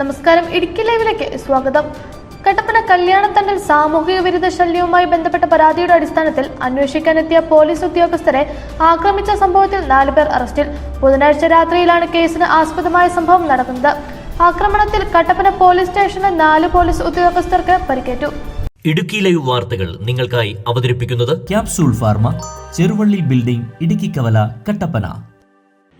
നമസ്കാരം. ഇടുക്കി ലൈവിലേക്ക് സ്വാഗതം. കട്ടപ്പന കല്യാണത്തണ്ടിൽ സാമൂഹിക വിരുദ്ധ ശല്യവുമായി ബന്ധപ്പെട്ട പരാതിയുടെ അടിസ്ഥാനത്തിൽ അന്വേഷിക്കാനെത്തിയ പോലീസ് ഉദ്യോഗസ്ഥരെ ആക്രമിച്ച സംഭവത്തിൽ നാലുപേർ അറസ്റ്റിൽ. ബുധനാഴ്ച രാത്രിയിലാണ് കേസിന് ആസ്പദമായ സംഭവം നടക്കുന്നത് ആക്രമണത്തിൽ കട്ടപ്പന പോലീസ് സ്റ്റേഷനിൽ നാല് പോലീസ് ഉദ്യോഗസ്ഥർക്ക് പരിക്കേറ്റു. ഇടുക്കി ലൈവ് വാർത്തകൾ നിങ്ങൾക്കായി അവതരിപ്പിക്കുന്നത് capsule pharma Cheruvally building Idukki Kavala Kattappana.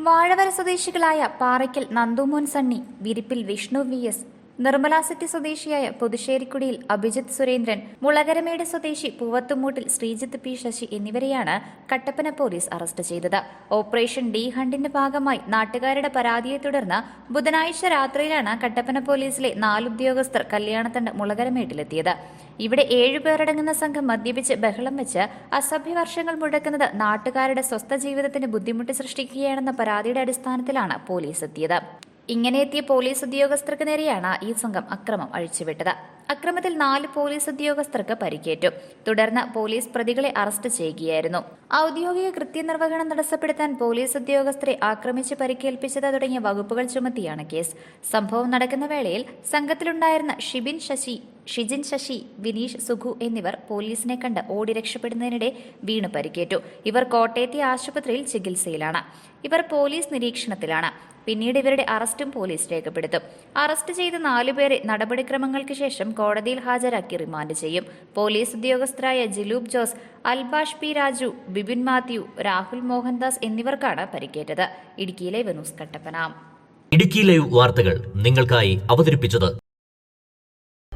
Vazhavara സ്വദേശികളായ Parackal Nandumon Sunny Virippil Vishnu V S Nirmala city സ്വദേശിയായ പുതുശ്ശേരിക്കുടിയിൽ അഭിജിത്ത് സുരേന്ദ്രൻ മുളകരമേട് സ്വദേശി പൂവത്തുമൂട്ടിൽ ശ്രീജിത്ത് പി ശശി എന്നിവരെയാണ് കട്ടപ്പന പോലീസ് അറസ്റ്റ് ചെയ്തത്. ഓപ്പറേഷൻ ഡി ഹണ്ടിന്റെ ഭാഗമായി നാട്ടുകാരുടെ പരാതിയെ തുടർന്ന് ബുധനാഴ്ച രാത്രിയിലാണ് കട്ടപ്പന പോലീസിലെ നാലുദ്യോഗസ്ഥർ കല്യാണത്തണ്ട് മുളകരമേട്ടിലെത്തിയത്. ഇവിടെ ഏഴുപേരടങ്ങുന്ന സംഘം മദ്യപിച്ച് ബഹളം വെച്ച് അസഭ്യവർഷങ്ങൾ മുടക്കുന്നത് നാട്ടുകാരുടെ സ്വസ്ഥ ജീവിതത്തിന് ബുദ്ധിമുട്ട് സൃഷ്ടിക്കുകയാണെന്ന പരാതിയുടെ അടിസ്ഥാനത്തിലാണ് പോലീസ് എത്തിയത്. ഇങ്ങനെ എത്തിയ പോലീസ് ഉദ്യോഗസ്ഥർക്ക് നേരെയാണ് ഈ സംഘം അക്രമം അഴിച്ചുവിട്ടത്. അക്രമത്തിൽ നാല് പോലീസ് ഉദ്യോഗസ്ഥർക്ക് പരിക്കേറ്റു. തുടർന്ന് പോലീസ് പ്രതികളെ അറസ്റ്റ് ചെയ്യുകയായിരുന്നു. ഔദ്യോഗിക കൃത്യനിർവഹണം തടസ്സപ്പെടുത്താൻ പോലീസ് ഉദ്യോഗസ്ഥരെ ആക്രമിച്ച് പരിക്കേൽപ്പിച്ചത് തുടങ്ങിയ വകുപ്പുകൾ ചുമത്തിയാണ് കേസ്. സംഭവം നടക്കുന്ന വേളയിൽ സംഘത്തിലുണ്ടായിരുന്ന ഷിബിൻ ശശി ഷിജിൻ ശശി വിനീഷ് സുഖു എന്നിവർ പോലീസിനെ കണ്ട് ഓടി രക്ഷപ്പെടുന്നതിനിടെ വീണു പരിക്കേറ്റു. ഇവർ കോട്ടയത്തെ ആശുപത്രിയിൽ ചികിത്സയിലാണ്. ഇവർ പോലീസ് നിരീക്ഷണത്തിലാണ്. പിന്നീട് ഇവരുടെ അറസ്റ്റും പോലീസ് രേഖപ്പെടുത്തും. അറസ്റ്റ് ചെയ്ത നാലുപേരെ നടപടിക്രമങ്ങൾക്ക് ശേഷം കോടതിയിൽ ഹാജരാക്കി റിമാൻഡ് ചെയ്യും. പോലീസ് ഉദ്യോഗസ്ഥരായ ജിലൂബ് ജോസ് അൽബാഷ് പി രാജു ബിബിൻ മാത്യു രാഹുൽ മോഹൻദാസ് എന്നിവർക്കാണ് പരിക്കേറ്റത്. ഇടുക്കിയിലെ വെനൂസ് കട്ടപ്പന. ഇടുക്കി ലൈവ് വാർത്തകൾ നിങ്ങൾക്കായി അവതരിപ്പിച്ചത്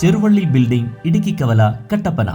Cheruvally building Idukki Kavala Kattappana.